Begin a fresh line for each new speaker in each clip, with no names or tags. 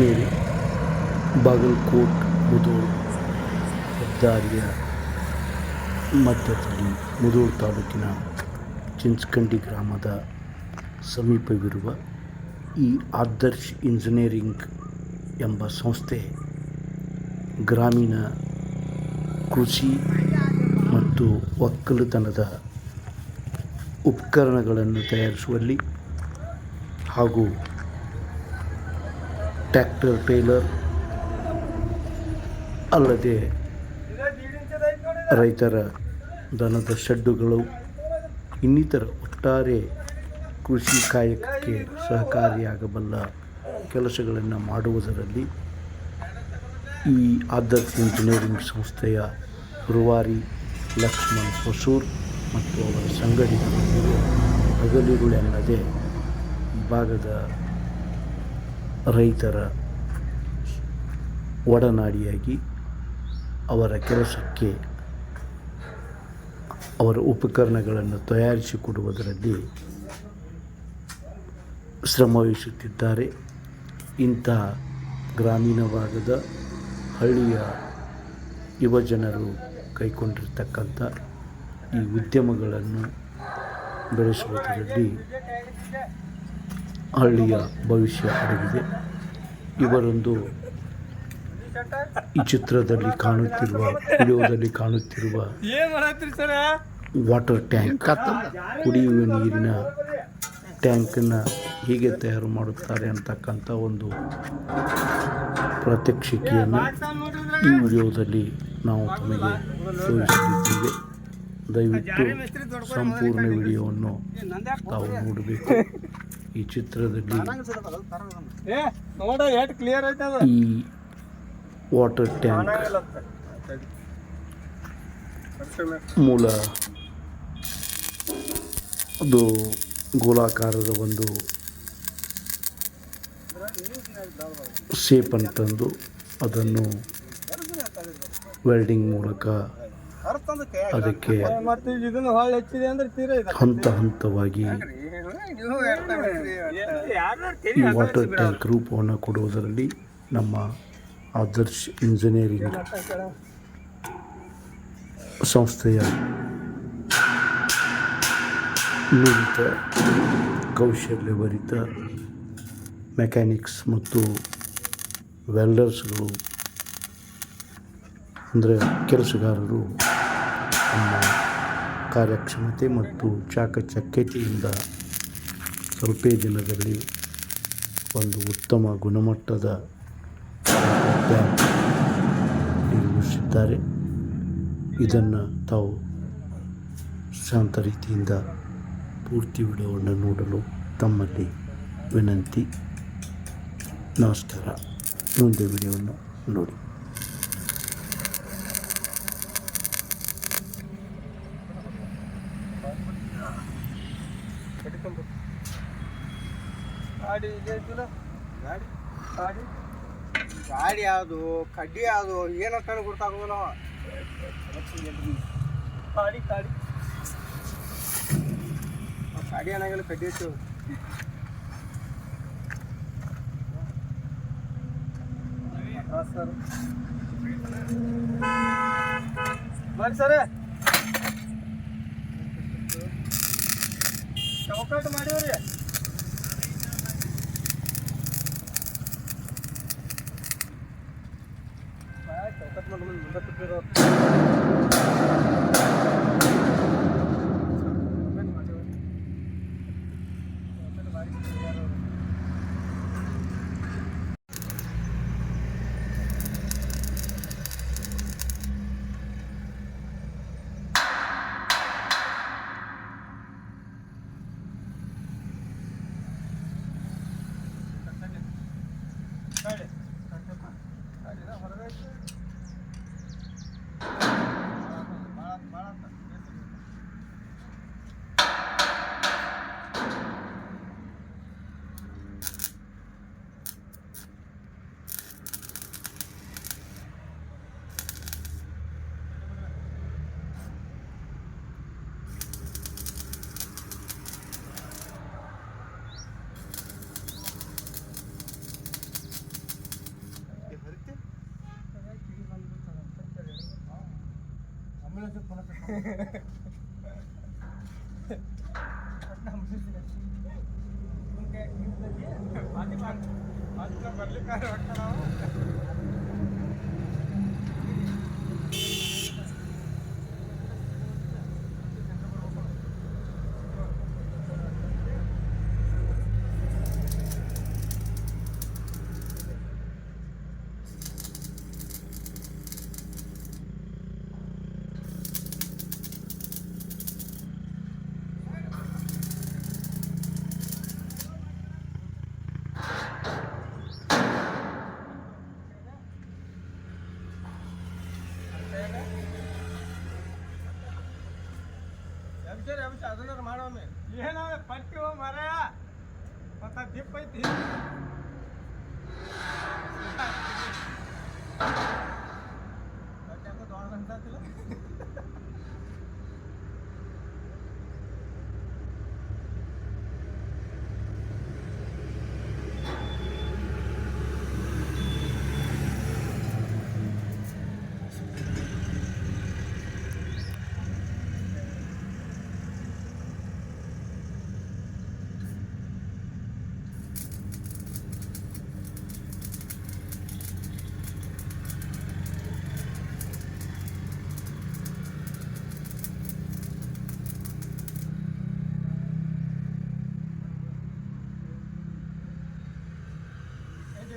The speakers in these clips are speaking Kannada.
ಆತ್ಮೀಯರೇ ಬಾಗಲ್ಕೋಟ್ ಮುಧೋಳ್ ಹೆದ್ದಾರಿಯ ಮಧ್ಯದಲ್ಲಿ ಮುಧೋಳ್ ತಾಲೂಕಿನ ಚಿಂಚಕಂಡಿ ಗ್ರಾಮದ ಸಮೀಪವಿರುವ ಈ ಆದರ್ಶ್ ಇಂಜಿನಿಯರಿಂಗ್ ಎಂಬ ಸಂಸ್ಥೆ ಗ್ರಾಮೀಣ ಕೃಷಿ ಮತ್ತು ಒಕ್ಕಲುತನದ ಉಪಕರಣಗಳನ್ನು ತಯಾರಿಸುವಲ್ಲಿ ಹಾಗೂ ಟ್ರ್ಯಾಕ್ಟರ್ ಟೇಲರ್ ಅಲ್ಲದೆ ರೈತರ ದನದ ಶೆಡ್ಡುಗಳು, ಇನ್ನಿತರ ಒಟ್ಟಾರೆ ಕೃಷಿ ಕಾಯಕಕ್ಕೆ ಸಹಕಾರಿಯಾಗಬಲ್ಲ ಕೆಲಸಗಳನ್ನು ಮಾಡುವುದರಲ್ಲಿ ಈ ಆದರ್ಶ್ ಇಂಜಿನಿಯರಿಂಗ್ ಸಂಸ್ಥೆಯ ಗುರುವಾರಿ ಲಕ್ಷ್ಮಣ್ ಹೊಸೂರ್ ಮತ್ತು ಅವರ ಸಂಘಟಿತ ಹಗಲಿರುಳೆನ್ನದೆ ಭಾಗದ ರೈತರ ಒಡನಾಡಿಯಾಗಿ ಅವರ ಕೆಲಸಕ್ಕೆ ಅವರ ಉಪಕರಣಗಳನ್ನು ತಯಾರಿಸಿಕೊಡುವುದರಲ್ಲಿ ಶ್ರಮವಹಿಸುತ್ತಿದ್ದಾರೆ. ಇಂಥ ಗ್ರಾಮೀಣ ಭಾಗದ ಹಳ್ಳಿಯ ಯುವಜನರು ಕೈಗೊಂಡಿರ್ತಕ್ಕಂಥ ಈ ಉದ್ಯಮಗಳನ್ನು ಬೆಳೆಸುವುದರಲ್ಲಿ ಹಳ್ಳಿಯ ಭವಿಷ್ಯ ಅಡಗಿದೆ. ಇವರೊಂದು ಈ ಚಿತ್ರದಲ್ಲಿ ಕಾಣುತ್ತಿರುವ, ವಿಡಿಯೋದಲ್ಲಿ ಕಾಣುತ್ತಿರುವ ವಾಟರ್ ಟ್ಯಾಂಕ್. ಕುಡಿಯುವ ನೀರಿನ ಟ್ಯಾಂಕನ್ನು ಹೇಗೆ ತಯಾರು ಮಾಡುತ್ತಾರೆ ಅಂತಕ್ಕಂಥ ಒಂದು ಪ್ರಾತ್ಯಕ್ಷಿಕೆಯನ್ನು ಈ ವಿಡಿಯೋದಲ್ಲಿ ನಾವು ತಮಗೆ ತೋರಿಸಲಿದ್ದೇವೆ ದಯವಿಟ್ಟು ಸಂಪೂರ್ಣ ವಿಡಿಯೋವನ್ನು ತಾವು ನೋಡಬೇಕು. ಈ ಚಿತ್ರದಲ್ಲಿ ಈ ವಾಟರ್ ಟ್ಯಾಂಕ್ ಮೂಲ ಅದು ಗೋಲಾಕಾರದ ಒಂದು ಶೇಪನ್ನು ಅಂತಂದು ಅದನ್ನು ವೆಲ್ಡಿಂಗ್ ಮೂಲಕ ಅದಕ್ಕೆ ಹಂತ ಹಂತವಾಗಿ ಈ ವಾಟರ್ ಟ್ಯಾಂಕ್ ರೂಪವನ್ನು ಕೊಡುವುದರಲ್ಲಿ ನಮ್ಮ ಆದರ್ಶ್ ಇಂಜಿನಿಯರಿಂಗ್ ಸಂಸ್ಥೆಯ ನುರಿತ ಕೌಶಲ್ಯಭರಿತ ಮೆಕ್ಯಾನಿಕ್ಸ್ ಮತ್ತು ವೆಲ್ಡರ್ಸ್ಗಳು ಅಂದರೆ ಕೆಲಸಗಾರರು ನಮ್ಮ ಕಾರ್ಯಕ್ಷಮತೆ ಮತ್ತು ಚಾಕಚಕ್ಯತೆಯಿಂದ ಸ್ವಲ್ಪ ದಿನದಲ್ಲಿ ಒಂದು ಉತ್ತಮ ಗುಣಮಟ್ಟದ ನಿರ್ಮಿಸಿದ್ದಾರೆ. ಇದನ್ನು ತಾವು ಶಾಂತ ರೀತಿಯಿಂದ ಪೂರ್ತಿ ವಿಡಿಯೋವನ್ನು ನೋಡಲು ತಮ್ಮಲ್ಲಿ ವಿನಂತಿ. ನಮಸ್ಕಾರ. ಮುಂದೆ ವಿಡಿಯೋವನ್ನು ನೋಡಿ.
ಗಾಡಿ ಇದೆ ಗಾಡಿ? ಗಾಡಿ?
ಗಾಡಿ ಯಾವುದು? ಕಡ್ಡಿ ಯಾವುದು? ಏನಂತ ಗೊತ್ತಾಗೋದಿಲ್ಲ ಅವ.
ಗಾಡಿ ಗಾಡಿ.
ಆ ಗಾಡಿ ಏನಾಗಿಲ್ಲ ಕಡ್ಡಿ ಇತ್ತು
ಸರ್. ಬರ್ರಿ ಸರ್. ಚೌಕಟ್ಟು ಮಾಡಿವ್ರಿ. ಚೌಕಟ್ ಮಾಡಿ ಮುಂದೆ ಕೂತಿರೋ Bulasog, bulasog. ఇంకా బాగా బాగా మళ్ళీ కారు పట్టడం
ಎಬ್ಸರ್ ಎಬ್ಸ ಅದನ್ನ ಮಾಡೊಮ್ಮೆ
ಏನೋ ಪಟ್ಟಿ ಮರ ಮತ್ತ ದಿಪ್ಪ ಐತಿ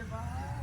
Goodbye.